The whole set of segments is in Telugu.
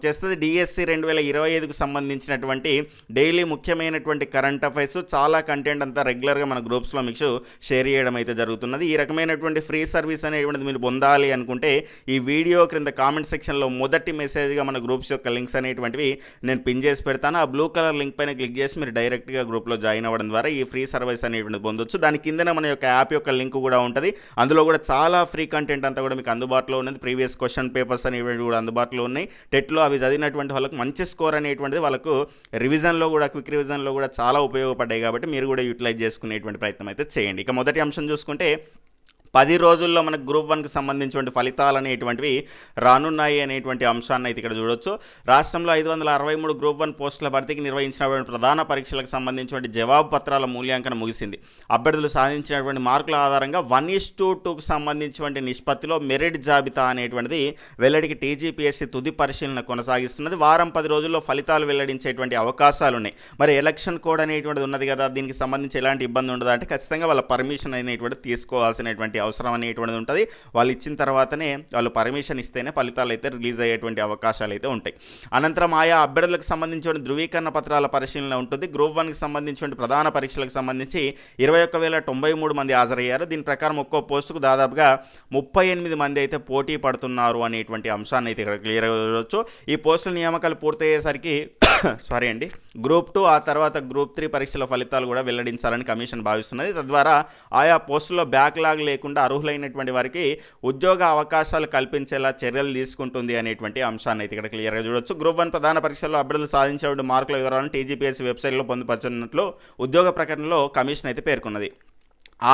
వచ్చేస్తుంది. డిఎస్సి రెండు వేల ఇరవై ఐదుకు సంబంధించినటువంటి డైలీ ముఖ్యమైనటువంటి కరెంట్ అఫైర్స్ చాలా కంటెంట్ అంతా రెగ్యులర్గా మన గ్రూప్స్లో మీకు షేర్ చేయడం అయితే జరుగుతున్నది. ఈ రకమైనటువంటి ఫ్రీ సర్వీస్ అనేటువంటిది మీరు పొందాలి అనుకుంటే ఈ వీడియో క్రింద కామెంట్ సెక్షన్లో మొదటి మెసేజ్గా మన గ్రూప్స్ యొక్క లింక్స్ అనేటువంటివి నేను పిన్ చేసి పెడతాను. ఆ బ్లూ కలర్ లింక్ పైన క్లిక్ చేసి మీరు డైరెక్ట్గా గ్రూప్లో జాయిన్ అవ్వడం ద్వారా ఈ ఫ్రీ సర్వీస్ అనేటువంటిది పొందొచ్చు. దాని కిందనే మన యొక్క యాప్ యొక్క లింక్ కూడా ఉంటుంది. అందులో కూడా చాలా ఫ్రీ కంటెంట్ అంతా కూడా మీకు అందుబాటులో ఉన్నది. ప్రీవియస్ క్వశ్చన్ పేపర్స్ అనేవి కూడా అందుబాటులో ఉన్నాయి. టెట్లో అవి చదివినటువంటి వాళ్ళకి మంచి స్కోర్ అనేటువంటిది వాళ్ళకు రివిజన్లో కూడా క్విక్ రివిజన్లో కూడా చాలా ఉపయోగపడ్డాయి కాబట్టి మీరు కూడా యూటిలైజ్ చేసుకునేటువంటి ప్రయత్నం అయితే చేయండి. ఇక మొదటి అంశం చూసుకుంటే పది రోజుల్లో మనకు గ్రూప్ వన్కి సంబంధించినటువంటి ఫలితాలు అనేటువంటివి రానున్నాయి అనేటువంటి అంశాన్ని అయితే ఇక్కడ చూడొచ్చు. రాష్ట్రంలో ఐదు వందల అరవై మూడు గ్రూప్ వన్ పోస్టుల భర్తీకి నిర్వహించినటువంటి ప్రధాన పరీక్షలకు సంబంధించిన జవాబు పత్రాల మూల్యాంకనం ముగిసింది. అభ్యర్థులు సాధించినటువంటి మార్కుల ఆధారంగా వన్ ఇస్ టూ టూకు సంబంధించినటువంటి నిష్పత్తిలో మెరిట్ జాబితా అనేటువంటిది వెల్లడికి టీజీపీఎస్సీ తుది పరిశీలన కొనసాగిస్తున్నది. వారం పది రోజుల్లో ఫలితాలు వెల్లడించేటువంటి అవకాశాలు ఉన్నాయి. మరి ఎలక్షన్ కోడ్ అనేటువంటిది ఉన్నది కదా దీనికి సంబంధించి ఎలాంటి ఇబ్బంది ఉండదు అంటే ఖచ్చితంగా వాళ్ళ పర్మిషన్ అనేటువంటిది తీసుకోవాల్సినటువంటి అవసరం అనేటువంటిది ఉంటుంది. వాళ్ళు ఇచ్చిన తర్వాతనే వాళ్ళు పర్మిషన్ ఇస్తేనే ఫలితాలు అయితే రిలీజ్ అయ్యేటువంటి అవకాశాలు అయితే ఉంటాయి. అనంతరం ఆయా అభ్యర్థులకు సంబంధించిన ధృవీకరణ పత్రాల పరిశీలన ఉంటుంది. గ్రూప్ వన్కి సంబంధించిన ప్రధాన పరీక్షలకు సంబంధించి ఇరవై ఒక్క వేల తొంభై మూడు మంది హాజరయ్యారు. దీని ప్రకారం ఒక్కో పోస్టుకు దాదాపుగా ముప్పై ఎనిమిది మంది అయితే పోటీ పడుతున్నారు అనేటువంటి అంశాన్ని అయితే ఇక్కడ క్లియర్ చూడవచ్చు ఈ పోస్టుల నియామకాలు పూర్తయ్యేసరికి సారీ అండి. గ్రూప్ టూ ఆ తర్వాత గ్రూప్ త్రీ పరీక్షల ఫలితాలు కూడా వెల్లడించాలని కమిషన్ భావిస్తున్నది. తద్వారా ఆయా పోస్టుల్లో బ్యాక్లాగ్ లేకుండా అర్హులైనటువంటి వారికి ఉద్యోగ అవకాశాలు కల్పించేలా చర్యలు తీసుకుంటుంది అనేటువంటి అంశాన్ని అయితే ఇక్కడ క్లియర్గా చూడొచ్చు. గ్రూప్ వన్ ప్రధాన పరీక్షల్లో అభ్యర్థులు సాధించే మార్కుల వివరాలను టీజీపీఎస్సీ వెబ్సైట్లో పొందుపరచనున్నట్లు ఉద్యోగ ప్రకటనలో కమిషన్ అయితే పేర్కొన్నది.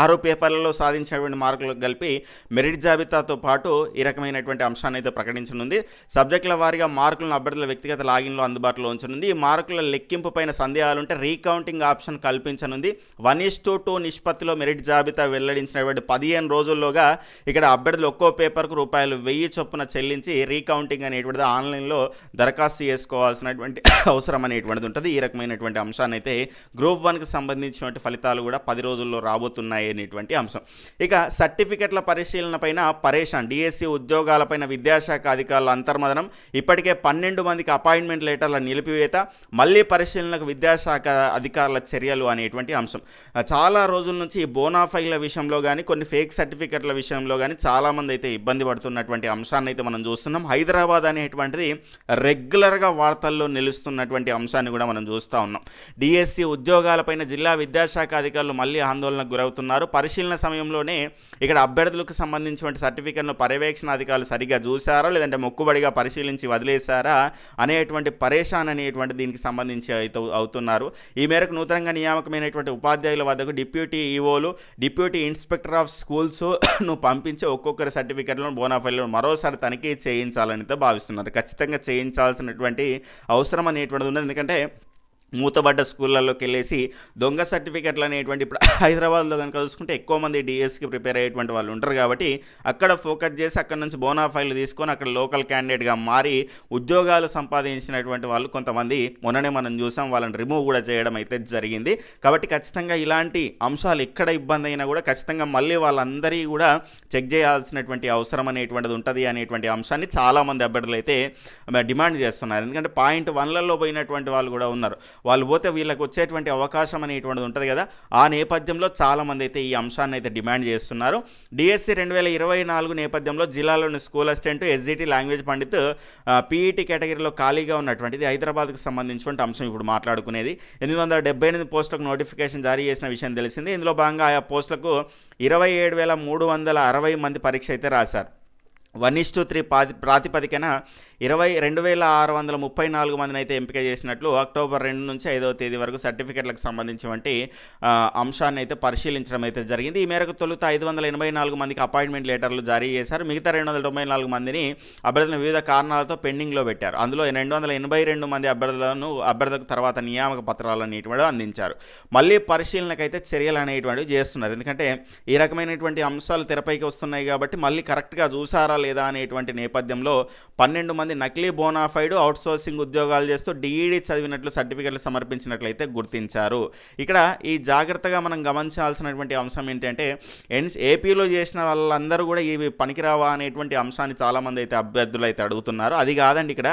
ఆరు పేపర్లలో సాధించినటువంటి మార్కులు కలిపి మెరిట్ జాబితాతో పాటు ఈ రకమైనటువంటి అంశాన్ని అయితే ప్రకటించనుంది. సబ్జెక్టుల వారీగా మార్కులను అభ్యర్థుల వ్యక్తిగత లాగిన్లో అందుబాటులో ఉంచనుంది. ఈ మార్కుల లెక్కింపు పైన సందేహాలు ఉంటే రీకౌంటింగ్ ఆప్షన్ కల్పించనుంది. వన్ ఇస్ టూ టూ నిష్పత్తిలో మెరిట్ జాబితా వెల్లడించినటువంటి పదిహేను రోజుల్లోగా ఇక్కడ అభ్యర్థులు ఒక్కో పేపర్కు రూపాయలు వెయ్యి చొప్పున చెల్లించి రీకౌంటింగ్ అనేటువంటిది ఆన్లైన్లో దరఖాస్తు చేసుకోవాల్సినటువంటి అవసరం అనేటువంటిది ఉంటుంది. ఈ రకమైనటువంటి అంశాన్ని అయితే గ్రూప్ వన్కి సంబంధించినటువంటి ఫలితాలు కూడా పది రోజుల్లో రాబోతున్నాయి. ఉన్నాయి అనేటువంటి అంశం. ఇక సర్టిఫికెట్ల పరిశీలన పైన పరేషాన్ డిఎస్సి ఉద్యోగాలపైన విద్యాశాఖ అధికారుల అంతర్మదనం ఇప్పటికే పన్నెండు మందికి అపాయింట్మెంట్ లెటర్ల నిలిపివేత మళ్ళీ పరిశీలనకు విద్యాశాఖ అధికారుల చర్యలు అనేటువంటి అంశం. చాలా రోజుల నుంచి బోనాఫైల విషయంలో కానీ కొన్ని ఫేక్ సర్టిఫికెట్ల విషయంలో కానీ చాలామంది అయితే ఇబ్బంది పడుతున్నటువంటి అంశాన్ని అయితే మనం చూస్తున్నాం. హైదరాబాద్ అనేటువంటిది రెగ్యులర్గా వార్తల్లో నిలుస్తున్నటువంటి అంశాన్ని కూడా మనం చూస్తూ ఉన్నాం. డిఎస్సి ఉద్యోగాలపైన జిల్లా విద్యాశాఖ అధికారులు మళ్ళీ ఆందోళనకు గురవుతున్నారు చేస్తున్నారు. పరిశీలన సమయంలోనే ఇక్కడ అభ్యర్థులకు సంబంధించిన సర్టిఫికెట్ను పర్యవేక్షణ అధికారులు సరిగ్గా చూశారా? లేదంటే మొక్కుబడిగా పరిశీలించి వదిలేశారా? అనేటువంటి పరేషాన్ అనేటువంటి దీనికి సంబంధించి అయితే అవుతున్నారు. ఈ మేరకు నూతనంగా నియామకమైనటువంటి ఉపాధ్యాయుల వద్దకు డిప్యూటీ ఈఓలు డిప్యూటీ ఇన్స్పెక్టర్ ఆఫ్ స్కూల్స్ను పంపించి ఒక్కొక్కరి సర్టిఫికెట్లను బోనాఫైల్లో మరోసారి తనిఖీ చేయించాలని భావిస్తున్నారు. ఖచ్చితంగా చేయించాల్సినటువంటి అవసరం అనేటువంటిది ఉంది ఎందుకంటే మూతబడ్డ స్కూళ్ళలోకి వెళ్ళేసి దొంగ సర్టిఫికెట్లు అనేటువంటి ఇప్పుడు హైదరాబాద్లో కనుక చూసుకుంటే ఎక్కువ మంది డిఎస్కి ప్రిపేర్ అయ్యేటువంటి వాళ్ళు ఉంటారు కాబట్టి అక్కడ ఫోకస్ చేసి అక్కడ నుంచి బోనాఫైల్ తీసుకొని అక్కడ లోకల్ క్యాండిడేట్గా మారి ఉద్యోగాలు సంపాదించినటువంటి వాళ్ళు కొంతమంది మొన్ననే మనం చూసాం వాళ్ళని రిమూవ్ కూడా చేయడం అయితే జరిగింది. కాబట్టి ఖచ్చితంగా ఇలాంటి అంశాలు ఎక్కడ ఇబ్బంది అయినా కూడా ఖచ్చితంగా మళ్ళీ వాళ్ళందరి కూడా చెక్ చేయాల్సినటువంటి అవసరం అనేటువంటిది ఉంటుంది అనేటువంటి అంశాన్ని చాలామంది అభ్యర్థులు అయితే డిమాండ్ చేస్తున్నారు. ఎందుకంటే పాయింట్ వన్లలో పోయినటువంటి వాళ్ళు కూడా ఉన్నారు. వాళ్ళు పోతే వీళ్ళకి వచ్చేటువంటి అవకాశం అనేటువంటిది ఉంటుంది కదా. ఆ నేపథ్యంలో చాలామంది అయితే ఈ అంశాన్ని అయితే డిమాండ్ చేస్తున్నారు. డిఎస్సి రెండు వేల ఇరవై నాలుగు నేపథ్యంలో జిల్లాలోని school assistant SGT language pandit PET కేటగిరీలో ఖాళీగా ఉన్నటువంటిది హైదరాబాద్కు సంబంధించినటువంటి అంశం ఇప్పుడు మాట్లాడుకునేది. ఎనిమిది వందల డెబ్బై ఎనిమిది పోస్టులకు నోటిఫికేషన్ జారీ చేసిన విషయం తెలిసింది. ఇందులో భాగంగా ఆయా పోస్టులకు ఇరవై ఏడు వేల మూడు వందల అరవై మంది పరీక్ష అయితే రాశారు. వన్ ఇస్ టు త్రీ ప్రాతి ప్రాతిపదికన ఇరవై రెండు వేల ఆరు వందల ముప్పై నాలుగు మందిని అయితే ఎంపిక చేసినట్లు అక్టోబర్ రెండు నుంచి ఐదవ తేదీ వరకు సర్టిఫికెట్లకు సంబంధించినటువంటి అంశాన్ని అయితే పరిశీలించడం అయితే జరిగింది. ఈ మేరకు తొలుత ఐదు వందల ఎనభై నాలుగు మందికి అపాయింట్మెంట్ లెటర్లు జారీ చేశారు. మిగతా రెండు వందల తొంభై నాలుగు మందిని అభ్యర్థులను వివిధ కారణాలతో పెండింగ్లో పెట్టారు. అందులో రెండు వందల ఎనభై రెండు మంది అభ్యర్థులను అభ్యర్థులకు తర్వాత నియామక పత్రాలు అనేటువంటి అందించారు. మళ్ళీ పరిశీలనకైతే చర్యలు అనేటువంటివి చేస్తున్నారు. ఎందుకంటే ఈ రకమైనటువంటి అంశాలు తెరపైకి వస్తున్నాయి కాబట్టి మళ్ళీ కరెక్ట్గా చూసారా లేదా అనేటువంటి నేపథ్యంలో పన్నెండు మంది నకిలీ బోనాఫైడ్ అవుట్ సోర్సింగ్ ఉద్యోగాలు చేస్తూ డిఈడి చదివినట్లు సర్టిఫికెట్లు సమర్పించినట్లయితే గుర్తించారు. ఇక్కడ ఈ జాగ్రత్తగా మనం గమనించాల్సినటువంటి అంశం ఏంటంటే ఎన్స్ ఏపీలో చేసిన వాళ్ళందరూ కూడా ఇవి పనికిరావా అనేటువంటి అంశాన్ని చాలామంది అయితే అభ్యర్థులు అయితే అడుగుతున్నారు. అది కాదండి ఇక్కడ.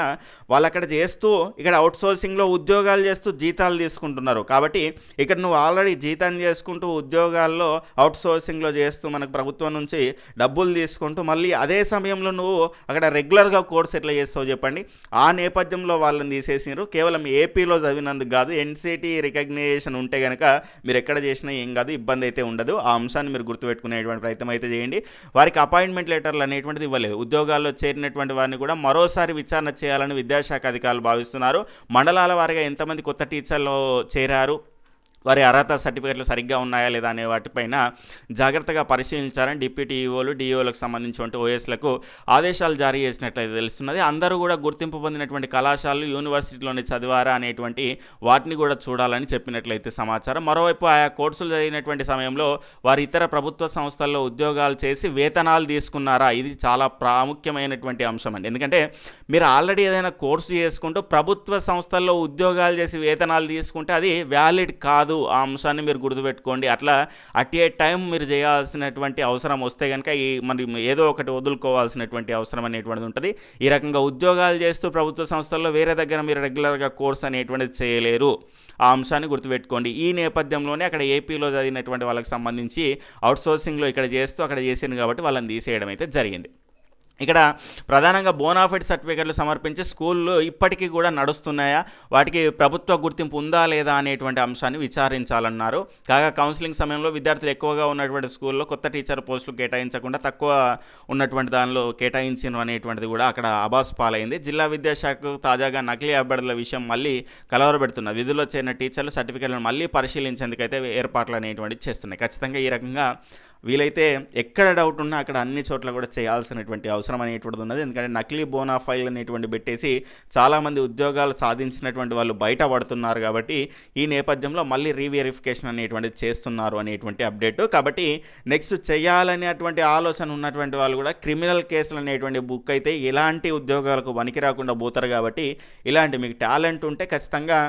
వాళ్ళు అక్కడ చేస్తూ ఇక్కడ అవుట్సోర్సింగ్లో ఉద్యోగాలు చేస్తూ జీతాలు తీసుకుంటున్నారు. కాబట్టి ఇక్కడ నువ్వు ఆల్రెడీ జీతం చేసుకుంటూ ఉద్యోగాల్లో అవుట్ సోర్సింగ్లో చేస్తూ మనకు ప్రభుత్వం నుంచి డబ్బులు తీసుకుంటూ మళ్ళీ అదే సమయం సమయంలో నువ్వు అక్కడ రెగ్యులర్గా కోర్స్ ఎట్లా చేస్తావు చెప్పండి. ఆ నేపథ్యంలో వాళ్ళని తీసేసినారు. కేవలం ఏపీలో చదివినందుకు కాదు ఎన్సిటీ రికగ్నైజేషన్ ఉంటే కనుక మీరు ఎక్కడ చేసినా ఏం కాదు ఇబ్బంది అయితే ఉండదు. ఆ అంశాన్ని మీరు గుర్తుపెట్టుకునేటువంటి ప్రయత్నం అయితే చేయండి. వారికి అపాయింట్మెంట్ లెటర్లు అనేటువంటిది ఇవ్వలేదు. ఉద్యోగాల్లో చేరినటువంటి వారిని కూడా మరోసారి విచారణ చేయాలని విద్యాశాఖ అధికారులు భావిస్తున్నారు. మండలాల వారిగా ఎంతమంది కొత్త టీచర్లు చేరారు? వారి అర్హత సర్టిఫికెట్లు సరిగ్గా ఉన్నాయా లేదా అనే వాటిపైన జాగ్రత్తగా పరిశీలించాలని డిప్యూటీ ఈఓలు డిఈఓలకు సంబంధించినటువంటి ఓఎస్లకు ఆదేశాలు జారీ చేసినట్లయితే తెలుస్తున్నది. అందరూ కూడా గుర్తింపు పొందినటువంటి కళాశాలలు యూనివర్సిటీలోనే చదివారా అనేటువంటి వాటిని కూడా చూడాలని చెప్పినట్లయితే సమాచారం. మరోవైపు ఆయా కోర్సులు చదివినటువంటి సమయంలో వారి ఇతర ప్రభుత్వ సంస్థల్లో ఉద్యోగాలు చేసి వేతనాలు తీసుకున్నారా? ఇది చాలా ప్రాముఖ్యమైనటువంటి అంశం అండి. ఎందుకంటే మీరు ఆల్రెడీ ఏదైనా కోర్సు చేసుకుంటూ ప్రభుత్వ సంస్థల్లో ఉద్యోగాలు చేసి వేతనాలు తీసుకుంటే అది వ్యాలిడ్ కాదు ఆ అంశాన్ని మీరు గుర్తుపెట్టుకోండి. అట్లా అట్ ఏ టైం మీరు చేయాల్సినటువంటి అవసరం వస్తే కనుక ఈ మరి ఏదో ఒకటి వదులుకోవాల్సినటువంటి అవసరం అనేటువంటిది ఉంటుంది. ఈ రకంగా ఉద్యోగాలు చేస్తూ ప్రభుత్వ సంస్థల్లో వేరే దగ్గర మీరు రెగ్యులర్గా కోర్స్ అనేటువంటిది చేయలేరు. ఆ అంశాన్ని గుర్తుపెట్టుకోండి. ఈ నేపథ్యంలోనే అక్కడ ఏపీలో చదివినటువంటి వాళ్ళకి సంబంధించి అవుట్సోర్సింగ్లో ఇక్కడ చేస్తూ అక్కడ చేసింది కాబట్టి వాళ్ళని తీసేయడం అయితే జరిగింది. ఇక్కడ ప్రధానంగా బోనాఫైడ్ సర్టిఫికెట్లు సమర్పించి స్కూళ్ళు ఇప్పటికీ కూడా నడుస్తున్నాయా? వాటికి ప్రభుత్వ గుర్తింపు ఉందా లేదా అనేటువంటి అంశాన్ని విచారించాలన్నారు. కాగా కౌన్సిలింగ్ సమయంలో విద్యార్థులు ఎక్కువగా ఉన్నటువంటి స్కూల్లో కొత్త టీచర్ పోస్టులు కేటాయించకుండా తక్కువ ఉన్నటువంటి దానిలో కేటాయించిన అనేటువంటిది కూడా అక్కడ అబాస్ పాలైంది. జిల్లా విద్యాశాఖకు తాజాగా నకిలీ అభ్యర్థుల విషయం మళ్ళీ కలవరబెడుతున్న విధుల్లో చేరిన టీచర్లు సర్టిఫికెట్లను మళ్ళీ పరిశీలించేందుకైతే ఏర్పాట్లు అనేటువంటివి చేస్తున్నాయి. ఖచ్చితంగా ఈ రకంగా వీలైతే ఎక్కడ డౌట్ ఉన్నా అక్కడ అన్ని చోట్ల కూడా చేయాల్సినటువంటి అవసరం అనేటువంటిది ఉన్నది. ఎందుకంటే నకిలీ బోనాఫైల్ అనేటువంటి పెట్టేసి చాలామంది ఉద్యోగాలు సాధించినటువంటి వాళ్ళు బయట పడుతున్నారు కాబట్టి ఈ నేపథ్యంలో మళ్ళీ రీవెరిఫికేషన్ అనేటువంటిది చేస్తున్నారు అనేటువంటి అప్డేట్ కాబట్టి నెక్స్ట్ చేయాలనేటువంటి ఆలోచన ఉన్నటువంటి వాళ్ళు కూడా క్రిమినల్ కేసులు అనేటువంటి బుక్ అయితే ఎలాంటి ఉద్యోగాలకు వనికి రాకుండా పోతారు కాబట్టి ఇలాంటి మీకు టాలెంట్ ఉంటే ఖచ్చితంగా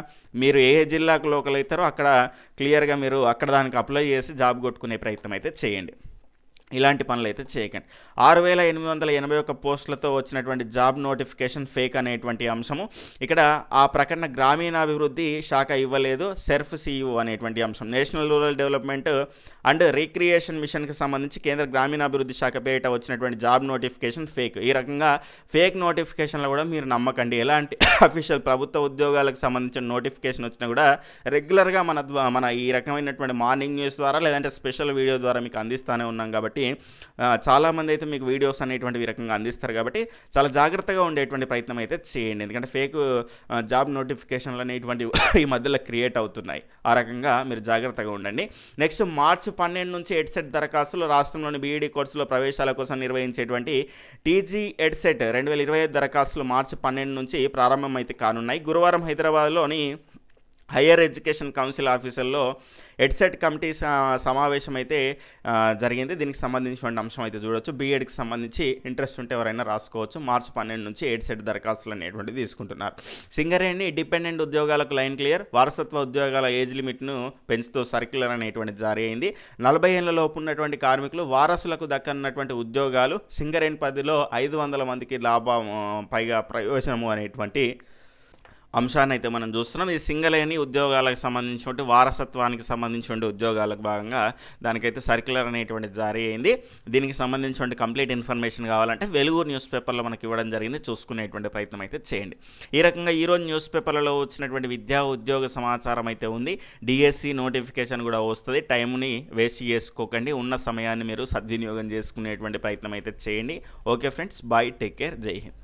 మీరు ఏ జిల్లాకు లోకల్ అవుతారో అక్కడ క్లియర్గా మీరు అక్కడ దానికి అప్లై చేసి జాబ్ కొట్టుకునే ప్రయత్నం అయితే చేయండి. поняли. ఇలాంటి పనులు అయితే చేయకండి. ఆరు వేల ఎనిమిది వందల ఎనభై ఒక్క పోస్టులతో వచ్చినటువంటి జాబ్ నోటిఫికేషన్ ఫేక్ అనేటువంటి అంశము ఇక్కడ ఆ ప్రకటన గ్రామీణాభివృద్ధి శాఖ ఇవ్వలేదు సెర్ఫ్ సిఇఓ అనేటువంటి అంశం. National rural development and recreation మిషన్కి సంబంధించి కేంద్ర గ్రామీణాభివృద్ధి శాఖ పేరిట వచ్చినటువంటి జాబ్ నోటిఫికేషన్ ఫేక్. ఈ రకంగా ఫేక్ నోటిఫికేషన్లు కూడా మీరు నమ్మకండి. ఎలాంటి అఫీషియల్ ప్రభుత్వ ఉద్యోగాలకు సంబంధించిన నోటిఫికేషన్ వచ్చినా కూడా రెగ్యులర్గా మన మన ఈ రకమైనటువంటి మార్నింగ్ న్యూస్ ద్వారా లేదంటే స్పెషల్ వీడియో ద్వారా మీకు అందిస్తూనే ఉన్నాం కాబట్టి కాబట్టి చాలామంది అయితే మీకు వీడియోస్ అనేటువంటివి రకంగా అందిస్తారు కాబట్టి చాలా జాగ్రత్తగా ఉండేటువంటి ప్రయత్నం అయితే చేయండి. ఎందుకంటే ఫేక్ జాబ్ నోటిఫికేషన్లు అనేటువంటివి ఈ మధ్యలో క్రియేట్ అవుతున్నాయి. ఆ రకంగా మీరు జాగ్రత్తగా ఉండండి. నెక్స్ట్ మార్చి పన్నెండు నుంచి ఎడ్సెట్ దరఖాస్తులు రాష్ట్రంలోని బీఈడీ కోర్సులో ప్రవేశాల కోసం నిర్వహించేటువంటి టీజీ ఎడ్సెట్ రెండు వేల ఇరవై ఐదు దరఖాస్తులు మార్చి పన్నెండు నుంచి ప్రారంభమైతే కానున్నాయి. గురువారం హైదరాబాద్లోని హయ్యర్ ఎడ్యుకేషన్ కౌన్సిల్ ఆఫీసుల్లో ఎడ్సెట్ కమిటీ స- సమావేశం అయితే జరిగింది. దీనికి సంబంధించిన అంశం అయితే చూడొచ్చు. బీఎడ్కి సంబంధించి ఇంట్రెస్ట్ ఉంటే ఎవరైనా రాసుకోవచ్చు. మార్చి పన్నెండు నుంచి ఎడ్సెట్ దరఖాస్తులు అనేటువంటివి తీసుకుంటున్నారు. సింగరేణి డిపెండెంట్ ఉద్యోగాలకు లైన్ క్లియర్ వారసత్వ ఉద్యోగాల ఏజ్ లిమిట్ను పెంచుతూ సర్క్యులర్ అనేటువంటిది జారీ అయింది. నలభై ఏళ్ళలోపు ఉన్నటువంటి కార్మికులు వారసులకు దక్కన్నటువంటి ఉద్యోగాలు సింగరేణి పదిలో ఐదు వందల మందికి లాభం పైగా ప్రయోజనము అనేటువంటి అంశాన్ని అయితే మనం చూస్తున్నాం. ఈ సింగలేని ఉద్యోగాలకు సంబంధించినటువంటి వారసత్వానికి సంబంధించినటువంటి ఉద్యోగాలకు భాగంగా దానికైతే సర్క్యులర్ అనేటువంటి జారీ అయింది. దీనికి సంబంధించినటువంటి కంప్లీట్ ఇన్ఫర్మేషన్ కావాలంటే వెలుగు న్యూస్ పేపర్లో మనకి ఇవ్వడం జరిగింది. చూసుకునేటువంటి ప్రయత్నం అయితే చేయండి. ఈ రకంగా ఈరోజు న్యూస్ పేపర్లలో వచ్చినటువంటి విద్యా ఉద్యోగ సమాచారం అయితే ఉంది. డిఎస్సి నోటిఫికేషన్ కూడా వస్తుంది. టైంని వేస్ట్ చేసుకోకండి. ఉన్న సమయాన్ని మీరు సద్వినియోగం చేసుకునేటువంటి ప్రయత్నం అయితే చేయండి. Okay friends bye take care Jai Hind.